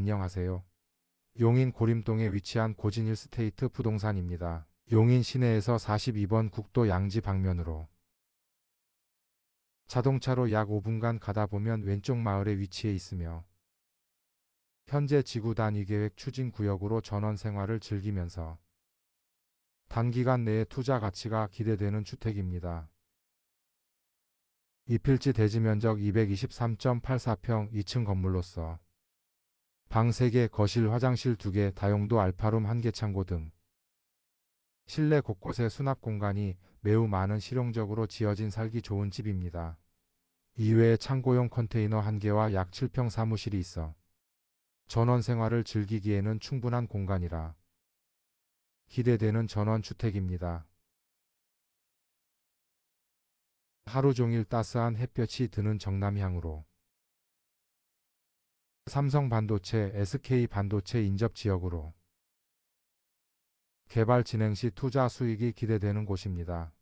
안녕하세요. 용인 고림동에 위치한 고진 일스테이트 부동산입니다. 용인 시내에서 42번 국도 양지 방면으로 자동차로 약 5분간 가다 보면 왼쪽 마을에 위치해 있으며 현재 지구 단위 계획 추진 구역으로 전원 생활을 즐기면서 단기간 내에 투자 가치가 기대되는 주택입니다. 이필지 대지 면적 223.84평 2층 건물로서 방 3개, 거실, 화장실 2개, 다용도 알파룸 1개 창고 등 실내 곳곳에 수납 공간이 매우 많은 실용적으로 지어진 살기 좋은 집입니다. 이외에 창고용 컨테이너 1개와 약 7평 사무실이 있어 전원 생활을 즐기기에는 충분한 공간이라 기대되는 전원주택입니다. 하루 종일 따스한 햇볕이 드는 정남향으로 삼성 반도체, SK 반도체 인접 지역으로 개발 진행 시 투자 수익이 기대되는 곳입니다.